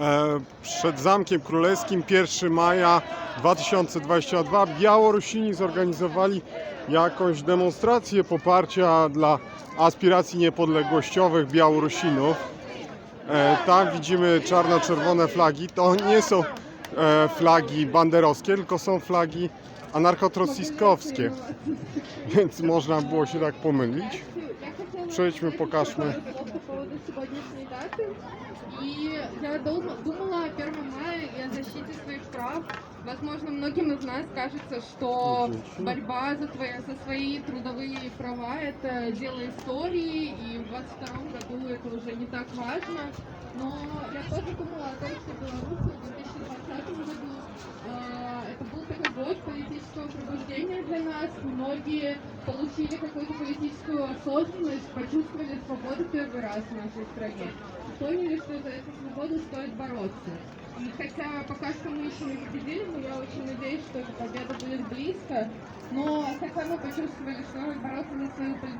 e, przed Zamkiem Królewskim 1 maja 2022 Białorusini zorganizowali jakąś demonstrację poparcia dla aspiracji niepodległościowych Białorusinów. E, Tam widzimy czarno-czerwone flagi. To nie są flagi banderowskie, tylko są flagi anarchotrociskowskie, więc można było się tak pomylić. Przejdźmy, pokażmy. По поводу сегодняшней даты. И я дум- думала 1 мая и о защите своих прав. Возможно, многим из нас кажется, что борьба за, твои, за свои трудовые права – это дело истории, и в 22 году это уже не так важно. Но я тоже думала о том, что белорусы для нас. Многие получили какую-то политическую осознанность, почувствовали свободу первый раз в нашей стране. Поняли, что за эту свободу стоит бороться. И хотя пока что мы еще не победили, но я очень надеюсь, что эта победа будет близко. Но хотя мы почувствовали, что бороться за свою политику.